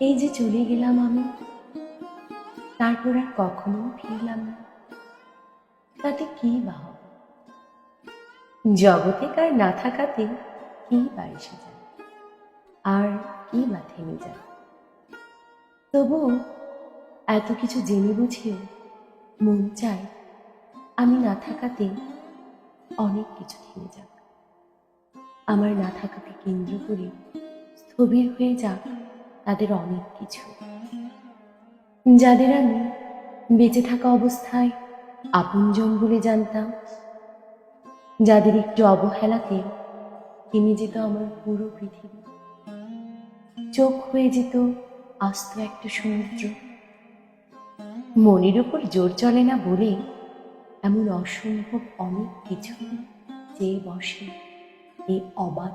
এই যে চলে গেলাম আমি, তারপর আর কখনো ফিরলাম না। তাতে কি বা জগতে কার না থাকাতে কি বা এসে যায়? আর কি বা থেমে যায়? তবুও এত কিছু জেনে বুঝিও মন চায় আমি না থাকাতে অনেক কিছু থেমে যাক। আমার না থাকাকে কেন্দ্র করে স্থবির হয়ে যাক তাদের অনেক কিছু। যাদের আমি বেঁচে থাকা অবস্থায় আপনজন বলে জানতাম, যাদের একটু অবহেলাতে থেমে যেত আমার পুরো পৃথিবী। চোখ হয়ে যেত আস্ত একটা সমুদ্র। মনের উপর জোর চলে না বলে এমন অসম্ভব অনেক কিছু চেয়ে বসে এই অবাক